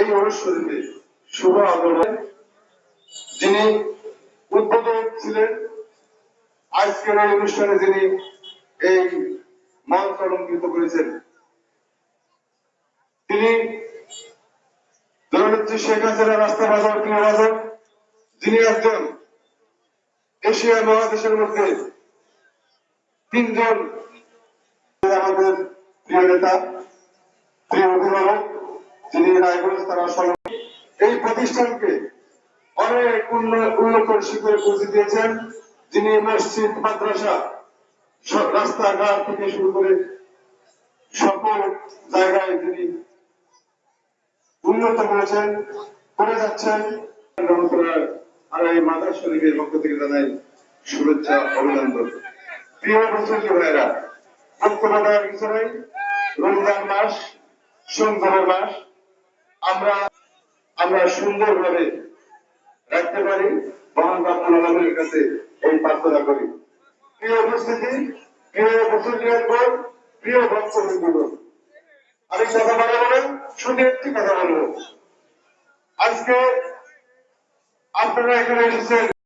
এই শরীফে শুভ আগমন যিনি উদ্বোধক ছিলেন, আজকের এই অনুষ্ঠানে যিনি এই মঞ্চ অলঙ্কৃত করেছেন, তিনি শেখ হাসিনা রাস্তা বাজার প্রিয় বাজার যিনি একজন এশিয়া মহাদেশের মধ্যে তিনজন আমাদের প্রিয় নেতা, প্রিয় অভিভাবক। যিনি রায়গঞ্জ তারা এই প্রতিষ্ঠানকে অনেক উন্ন- উন্নত শিখরে পৌঁছে দিয়েছেন। যিনি মসজিদ, মাদ্রাসা রাস্তাঘাট থেকে শুরু করে সকল জায়গায় তিনি উন্নত করেছেন করে যাচ্ছেন। আর এই মাদার শরীফের পক্ষ থেকে জানাই শুভেচ্ছা, অভিনন্দন। প্রিয় মুসলিম ভাইরা বক্তব্য দেওয়ার কিছু রমজান মাস সুন্দরের মাস আমরা আমরা সুন্দরভাবে রাখতে পারি মহান বাপুর কাছে এই প্রার্থনা করি। প্রিয় উপস্থিতি, প্রিয় মুসলিম প্রিয় ভক্তবৃন্দ আমি কথা বলব না, শুধু একটি কথা বলব। আজকে আপনারা এখানে এসেছেন